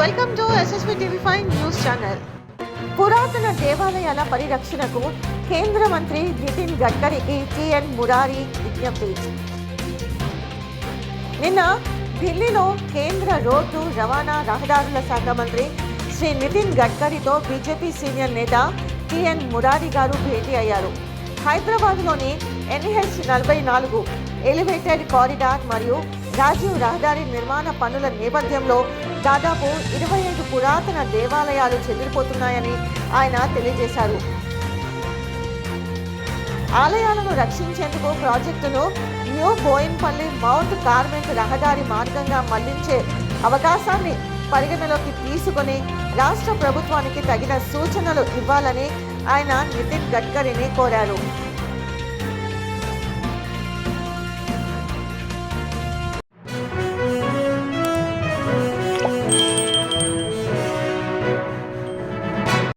Welcome to SSV TV five news channel. పురాతన దేవాలయాల పరిరక్షణకు కేంద్ర మంత్రి నితిన్ గడ్కరీకి టిఎన్ మురారి విజ్ఞప్తి. నిన్న ఢిల్లీలో కేంద్ర రోడ్డు రవాణా రహదారుల శాఖ మంత్రి శ్రీ నితిన్ గడ్కరీతో బీజేపీ సీనియర్ నేత టిఎన్ మురారి గారు భేటీ అయ్యారు. హైదరాబాద్లోని ఎన్హెచ్ నలభై నాలుగు ఎలివేటెడ్ కారిడార్ మరియు రాజీవ్ రహదారి నిర్మాణ పనుల నేపథ్యంలో దాదాపు ఇరవై ఐదు పురాతన దేవాలయాలు చెదిరిపోతున్నాయని ఆయన తెలియజేశారు. ఆలయాలను రక్షించేందుకు ప్రాజెక్టును న్యూ బోయిన్పల్లి మౌంట్ కార్మెంట్ రహదారి మార్గంగా మళ్ళించే అవకాశాన్ని పరిగణలోకి తీసుకొని రాష్ట్ర ప్రభుత్వానికి తగిన సూచనలు ఇవ్వాలని ఆయన నితిన్ గడ్కరీని కోరారు.